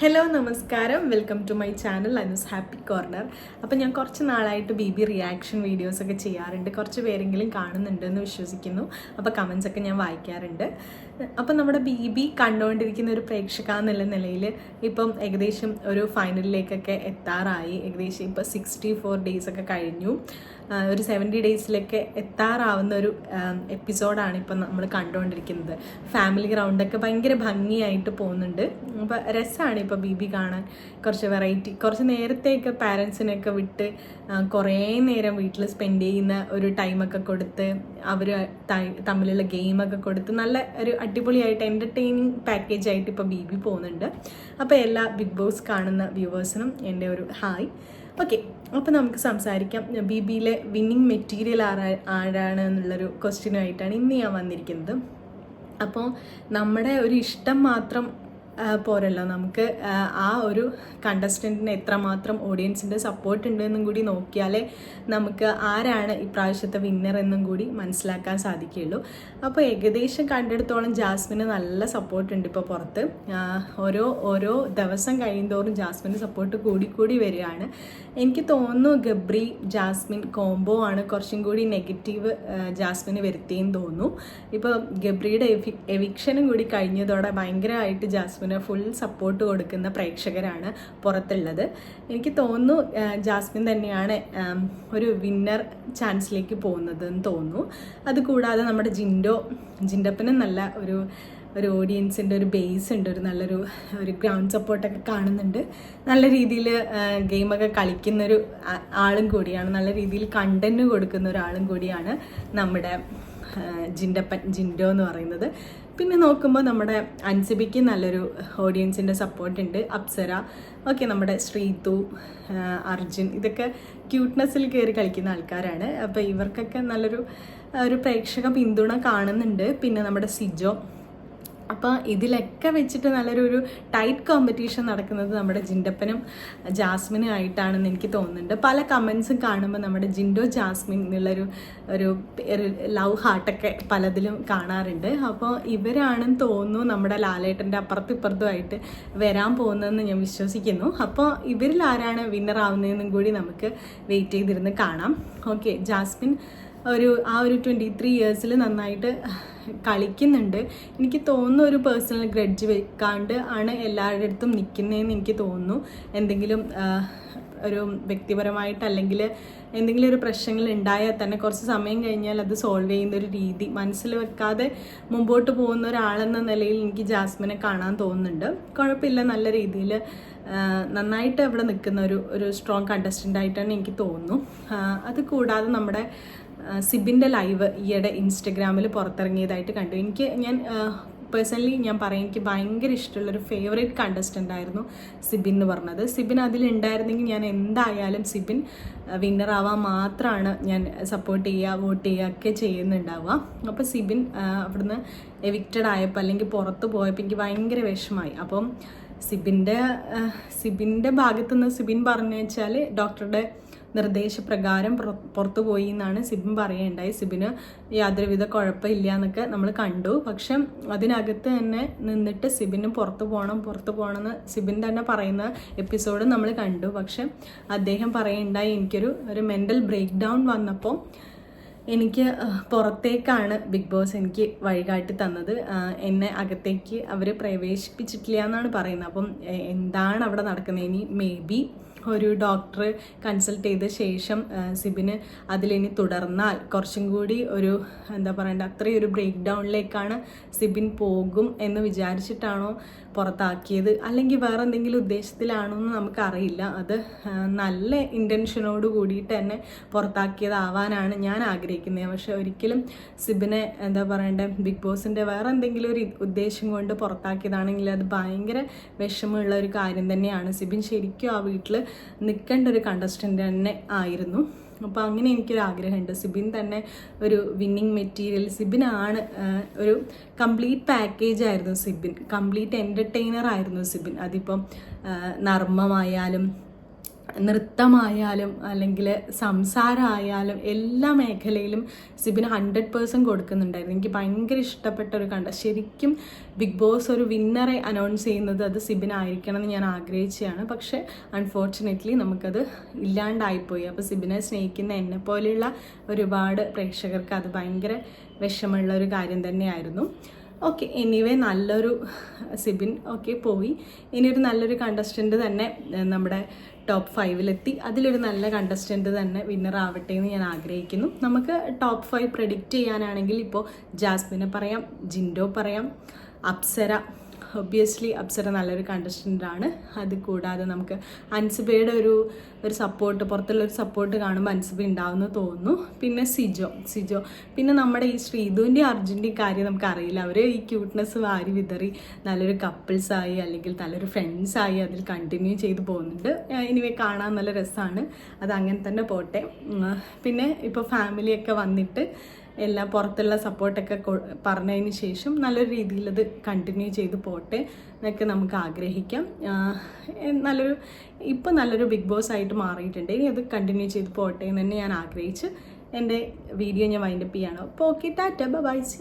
Hello നമസ്കാരം. Welcome to my channel Anu's happy corner അപ്പോൾ ഞാൻ കുറച്ച് നാളായിട്ട് ബി ബി റിയാക്ഷൻ വീഡിയോസൊക്കെ ചെയ്യാറുണ്ട്. കുറച്ച് പേരെങ്കിലും കാണുന്നുണ്ടെന്ന് വിശ്വസിക്കുന്നു. അപ്പോൾ കമൻസ് ഒക്കെ ഞാൻ വായിക്കാറുണ്ട്. അപ്പോൾ നമ്മുടെ ബി ബി കണ്ടുകൊണ്ടിരിക്കുന്ന ഒരു പ്രേക്ഷക എന്നുള്ള നിലയിൽ ഇപ്പം ഏകദേശം ഒരു ഫൈനലിലേക്കൊക്കെ എത്താറായി. ഏകദേശം ഇപ്പോൾ സിക്സ്റ്റി ഫോർ ഡേയ്സൊക്കെ കഴിഞ്ഞു. ഒരു സെവന്റി ഡേയ്സിലൊക്കെ എത്താറാവുന്ന ഒരു എപ്പിസോഡാണ് ഇപ്പം നമ്മൾ കണ്ടുകൊണ്ടിരിക്കുന്നത് ഫാമിലി ഗ്രൗണ്ടൊക്കെ ഭയങ്കര ഭംഗിയായിട്ട് പോകുന്നുണ്ട്. അപ്പോൾ രസമാണ് ഇപ്പോൾ ബി ബി കാണാൻ. കുറച്ച് വെറൈറ്റി കുറച്ച് നേരത്തെയൊക്കെ പാരൻസിനൊക്കെ വിട്ട് കുറേ നേരം വീട്ടിൽ സ്പെൻഡ് ചെയ്യുന്ന ഒരു ടൈമൊക്കെ കൊടുത്ത് അവർ തമ്മിലുള്ള ഗെയിമൊക്കെ കൊടുത്ത് നല്ല ഒരു അടിപൊളിയായിട്ട് എന്റർടൈനിങ് പാക്കേജ് ആയിട്ട് ഇപ്പോൾ ബി ബി പോകുന്നുണ്ട്. അപ്പോൾ എല്ലാ ബിഗ് ബോസ് കാണുന്ന വ്യൂവേഴ്സിനും എന്റെ ഒരു ഹായ്. ഓക്കെ അപ്പോൾ നമുക്ക് സംസാരിക്കാം. ബി ബിയിലെ വിന്നിങ് മെറ്റീരിയൽ ആരാ ആരാണ് എന്നുള്ളൊരു ക്വസ്റ്റ്യനുമായിട്ടാണ് ഇന്ന് ഞാൻ വന്നിരിക്കുന്നത്. അപ്പോൾ നമ്മുടെ ഒരു ഇഷ്ടം മാത്രം പോരല്ലോ. നമുക്ക് ആ, ഒരു കണ്ടസ്റ്റന്റിന് എത്രമാത്രം ഓഡിയൻസിന്റെ സപ്പോർട്ട് ഉണ്ട് എന്നും കൂടി നോക്കിയാലേ നമുക്ക് ആരാണ് ഇപ്രാവശ്യത്തെ വിന്നർ എന്നും കൂടി മനസ്സിലാക്കാൻ സാധിക്കുകയുള്ളൂ. അപ്പോൾ ഏകദേശം കണ്ടെടുത്തോളം ജാസ്മിന് നല്ല സപ്പോർട്ട് ഉണ്ട് ഇപ്പോൾ പുറത്ത്. ഓരോ ഓരോ ദിവസം കഴിയുന്തോറും ജാസ്മിന് സപ്പോർട്ട് കൂടിക്കൂടി കൂടി വരികയാണ്. എനിക്ക് തോന്നുന്നു ഗബ്രി ജാസ്മിൻ കോംബോ ആണ് കുറച്ചും കൂടി നെഗറ്റീവ് ജാസ്മിന് വരുത്തിയെന്ന് തോന്നുന്നു. ഇപ്പോൾ ഗബ്രിയുടെ എവിക്ഷനും കൂടി കഴിഞ്ഞതോടെ ഭയങ്കരമായിട്ട് ജാസ്മിന് ഫുൾ സപ്പോർട്ട് കൊടുക്കുന്ന പ്രേക്ഷകരാണ് പുറത്തുള്ളത്. എനിക്ക് തോന്നുന്നു ജാസ്മിൻ തന്നെയാണ് ഒരു വിന്നർ ചാൻസിലേക്ക് പോകുന്നത് എന്ന് തോന്നുന്നു. അതുകൂടാതെ നമ്മുടെ ജിൻഡോ ജിൻഡപ്പനും നല്ല ഒരു ഒരു ഓഡിയൻസിന്റെ ഒരു ബേസ് ഉണ്ട് ഒരു നല്ലൊരു ഒരു ഗ്രൗണ്ട് സപ്പോർട്ടൊക്കെ കാണുന്നുണ്ട്. നല്ല രീതിയിൽ ഗെയിമൊക്കെ കളിക്കുന്നൊരു ആളും കൂടിയാണ് നല്ല രീതിയിൽ കണ്ടന്റ് കൊടുക്കുന്ന ഒരാളും കൂടിയാണ് നമ്മുടെ ജിൻഡപ്പൻ ജിൻഡോ എന്ന് പറയുന്നത്. പിന്നെ നോക്കുമ്പോൾ നമ്മുടെ അൻസിബിക്ക് നല്ലൊരു ഓഡിയൻസിന്റെ സപ്പോർട്ട് ഉണ്ട്. അപ്സര ഓക്കെ നമ്മുടെ ശ്രീതു അർജുൻ ഇതൊക്കെ ക്യൂട്ട്നെസ്സിൽ കയറി കളിക്കുന്ന ആൾക്കാരാണ്. അപ്പോൾ ഇവർക്കൊക്കെ നല്ലൊരു ഒരു പ്രേക്ഷക പിന്തുണ കാണുന്നുണ്ട്. പിന്നെ നമ്മുടെ സിജോ അപ്പോൾ ഇതിലൊക്കെ വെച്ചിട്ട് നല്ലൊരു ഒരു ടൈറ്റ് കോമ്പറ്റീഷൻ നടക്കുന്നത് നമ്മുടെ ജിൻഡപ്പനും ജാസ്മിനും ആയിട്ടാണെന്ന് എനിക്ക് തോന്നുന്നുണ്ട്. പല കമൻസും കാണുമ്പോൾ നമ്മുടെ ജിൻഡോ ജാസ്മിൻ എന്നുള്ളൊരു ഒരു ലവ് ഹാർട്ടൊക്കെ പലതിലും കാണാറുണ്ട്. അപ്പോൾ ഇവരാണെന്ന് തോന്നുന്നു നമ്മുടെ ലാലേട്ടന്റെ അപ്പുറത്തും ഇപ്പുറത്തുമായിട്ട് വരാൻ പോകുന്നതെന്ന് ഞാൻ വിശ്വസിക്കുന്നു. അപ്പോൾ ഇവരിൽ ആരാണ് വിന്നർ ആവുന്നതെന്നും കൂടി നമുക്ക് വെയിറ്റ് ചെയ്തിരുന്ന് കാണാം. ഓക്കെ ജാസ്മിൻ ഒരു ആ ഒരു ട്വന്റി ത്രീ ഇയേഴ്സിൽ നന്നായിട്ട് കളിക്കുന്നുണ്ട്. എനിക്ക് തോന്നുന്നു ഒരു പേഴ്സണൽ ഗ്രഡ്ജ് വെക്കാണ്ട് ആണ് എല്ലാവരുടെ അടുത്തും നിൽക്കുന്നതെന്ന് എനിക്ക് തോന്നുന്നു. എന്തെങ്കിലും ഒരു വ്യക്തിപരമായിട്ട് അല്ലെങ്കിൽ എന്തെങ്കിലും ഒരു പ്രശ്നങ്ങൾ ഉണ്ടായാൽ തന്നെ കുറച്ച് സമയം കഴിഞ്ഞാൽ അത് സോൾവ് ചെയ്യുന്ന ഒരു രീതി. മനസ്സിൽ വെക്കാതെ മുമ്പോട്ട് പോകുന്ന ഒരാളെന്ന നിലയിൽ എനിക്ക് ജാസ്മിനെ കാണാൻ തോന്നുന്നുണ്ട്. കുഴപ്പമില്ല നല്ല രീതിയിൽ നന്നായിട്ട് അവിടെ നിൽക്കുന്ന ഒരു ഒരു സ്ട്രോങ് കണ്ടസ്റ്റന്റ് ആയിട്ടാണ് എനിക്ക് തോന്നുന്നു. അത് കൂടാതെ നമ്മുടെ സിബിന്റെ ലൈവ് ഈയിടെ ഇൻസ്റ്റഗ്രാമിൽ പുറത്തിറങ്ങിയതായിട്ട് കണ്ടു. എനിക്ക് ഞാൻ പേഴ്സണലി ഞാൻ പറയും എനിക്ക് ഭയങ്കര ഇഷ്ടമുള്ളൊരു ഫേവറേറ്റ് കണ്ടസ്റ്റന്റ് ആയിരുന്നു സിബിൻ എന്ന് പറഞ്ഞത്. സിബിൻ അതിലുണ്ടായിരുന്നെങ്കിൽ ഞാൻ എന്തായാലും സിബിൻ വിന്നർ ആവാൻ മാത്രമാണ് ഞാൻ സപ്പോർട്ട് ചെയ്യുക വോട്ട് ചെയ്യുക ഒക്കെ ചെയ്യുന്നുണ്ടാവുക. അപ്പോൾ സിബിൻ അവിടുന്ന് എവിക്റ്റഡ് ആയപ്പോൾ അല്ലെങ്കിൽ പുറത്ത് പോയപ്പോൾ എനിക്ക് ഭയങ്കര വിഷമായി. അപ്പം സിബിന്റെ സിബിന്റെ ഭാഗത്തുനിന്ന് സിബിൻ പറഞ്ഞു വെച്ചാൽ ഡോക്ടറുടെ നിർദ്ദേശപ്രകാരം പുറ- പുറത്തു പോയി എന്നാണ് സിബിൻ പറയുകയുണ്ടായി സിബിന് യാതൊരുവിധ കുഴപ്പമില്ല എന്നൊക്കെ നമ്മൾ കണ്ടു. പക്ഷെ അതിനകത്ത് തന്നെ നിന്നിട്ട് സിബിന് പുറത്തു പോകണം പുറത്തു പോകണം എന്ന് സിബിൻ തന്നെ പറയുന്ന എപ്പിസോഡ് നമ്മൾ കണ്ടു. പക്ഷെ അദ്ദേഹം പറയുണ്ടായി എനിക്കൊരു ഒരു മെന്റൽ ബ്രേക്ക് ഡൗൺ വന്നപ്പോൾ എനിക്ക് പുറത്തേക്കാണ് ബിഗ് ബോസ് എനിക്ക് വഴികാട്ടി തന്നത്. എന്നെ അകത്തേക്ക് അവർ പ്രവേശിപ്പിച്ചിട്ടില്ല എന്നാണ് പറയുന്നത്. അപ്പം എന്താണ് അവിടെ നടക്കുന്നത്? ഇനി മേ ബി ഒരു ഡോക്ടറെ കൺസൾട്ട് ചെയ്ത ശേഷം സിബിന് അതിലിനി തുടർന്നാൽ കുറച്ചും കൂടി ഒരു എന്താ പറയണ്ട അത്രയും ഒരു ബ്രേക്ക് ഡൗണിലേക്കാണ് സിബിൻ പോകും എന്ന് വിചാരിച്ചിട്ടാണോ പുറത്താക്കിയത് അല്ലെങ്കിൽ വേറെ എന്തെങ്കിലും ഉദ്ദേശത്തിലാണോ എന്ന് നമുക്കറിയില്ല. അത് നല്ല ഇന്റൻഷനോട് കൂടിയിട്ട് തന്നെ പുറത്താക്കിയതാവാനാണ് ഞാൻ ആഗ്രഹിക്കുന്നത്. പക്ഷെ ഒരിക്കലും സിബിനെ എന്താ പറയണ്ടേ ബിഗ് ബോസിന്റെ വേറെ എന്തെങ്കിലും ഒരു ഉദ്ദേശം കൊണ്ട് പുറത്താക്കിയതാണെങ്കിൽ അത് ഭയങ്കര വിഷമമുള്ള ഒരു കാര്യം തന്നെയാണ്. സിബിൻ ശരിക്കും ആ വീട്ടിൽ നിൽക്കേണ്ട ഒരു കണ്ടസ്റ്റന്റ് തന്നെ ആയിരുന്നു. അപ്പോൾ അങ്ങനെ എനിക്കൊരു ആഗ്രഹമുണ്ട് സിബിൻ തന്നെ ഒരു വിന്നിങ് മെറ്റീരിയൽ സിബിനാണ് ഒരു കംപ്ലീറ്റ് പാക്കേജ് ആയിരുന്നു സിബിൻ. കംപ്ലീറ്റ് എന്റർടൈനർ ആയിരുന്നു സിബിൻ. അതിപ്പം നർമ്മമായാലും നൃത്തമായാലും അല്ലെങ്കിൽ സംസാരമായാലും എല്ലാ മേഖലയിലും സിബിന് ഹൺഡ്രഡ് പേഴ്സന്റ് കൊടുക്കുന്നുണ്ടായിരുന്നു. എനിക്ക് ഭയങ്കര ഇഷ്ടപ്പെട്ട ഒരു കണ്ട ശരിക്കും ബിഗ് ബോസ് ഒരു വിന്നറെ അനൗൺസ് ചെയ്യുന്നത് അത് സിബിനായിരിക്കണം എന്ന് ഞാൻ ആഗ്രഹിച്ചതാണ്. പക്ഷേ അൺഫോർച്ചുനേറ്റ്ലി നമുക്കത് ഇല്ലാണ്ടായിപ്പോയി. അപ്പോൾ സിബിനെ സ്നേഹിക്കുന്ന എന്നെ പോലെയുള്ള ഒരുപാട് പ്രേക്ഷകർക്ക് അത് ഭയങ്കര വിഷമമുള്ള ഒരു കാര്യം തന്നെയായിരുന്നു. ഓക്കെ എനിവേ നല്ലൊരു സിബിൻ ഓക്കെ പോയി. ഇനി ഒരു നല്ലൊരു കണ്ടസ്റ്റന്റ് തന്നെ നമ്മുടെ ടോപ്പ് ഫൈവിലെത്തി അതിലൊരു നല്ല കണ്ടസ്റ്റന്റ് തന്നെ വിന്നർ ആവട്ടെ എന്ന് ഞാൻ ആഗ്രഹിക്കുന്നു. നമുക്ക് ടോപ്പ് ഫൈവ് പ്രഡിക്റ്റ് ചെയ്യാനാണെങ്കിൽ ഇപ്പോൾ ജാസ്മിനെ പറയാം ജിൻഡോ പറയാം അപ്സര ഒബ്വിയസ്ലി അപ്സര നല്ലൊരു കണ്ടസ്റ്റന്റാണ് അത് കൂടാതെ നമുക്ക് അൻസിബയുടെ ഒരു ഒരു സപ്പോർട്ട് പുറത്തുള്ള ഒരു സപ്പോർട്ട് കാണുമ്പോൾ അൻസിബ ഉണ്ടാവുമെന്ന് തോന്നുന്നു. പിന്നെ സിജോ സിജോ. പിന്നെ നമ്മുടെ ഈ ശ്രീധുവിന്റെ അർജുന്റെയും കാര്യം നമുക്ക് അറിയില്ല. അവർ ഈ ക്യൂട്ട്നെസ് വാരി വിതറി നല്ലൊരു കപ്പിൾസായി അല്ലെങ്കിൽ നല്ലൊരു ഫ്രണ്ട്സായി അതിൽ കണ്ടിന്യൂ ചെയ്തു പോകുന്നുണ്ട്. ഇനിവേ കാണാൻ നല്ല രസമാണ് അത് അങ്ങനെ തന്നെ പോട്ടെ. പിന്നെ ഇപ്പോൾ ഫാമിലിയൊക്കെ വന്നിട്ട് എല്ലാ പുറത്തുള്ള സപ്പോർട്ടൊക്കെ പറഞ്ഞതിന് ശേഷം നല്ലൊരു രീതിയിൽ അത് കണ്ടിന്യൂ ചെയ്ത് പോട്ടെ എന്നൊക്കെ നമുക്ക് ആഗ്രഹിക്കാം. നല്ലൊരു ഇപ്പോൾ നല്ലൊരു ബിഗ് ബോസ് ആയിട്ട് മാറിയിട്ടുണ്ട്. ഇനി അത് കണ്ടിന്യൂ ചെയ്ത് പോട്ടെ എന്ന് തന്നെ ഞാൻ ആഗ്രഹിച്ച് എന്റെ വീഡിയോ ഞാൻ വൈൻഡപ്പ് ചെയ്യാണ്. അപ്പോൾ ഓക്കെ ടാറ്റ ബൈ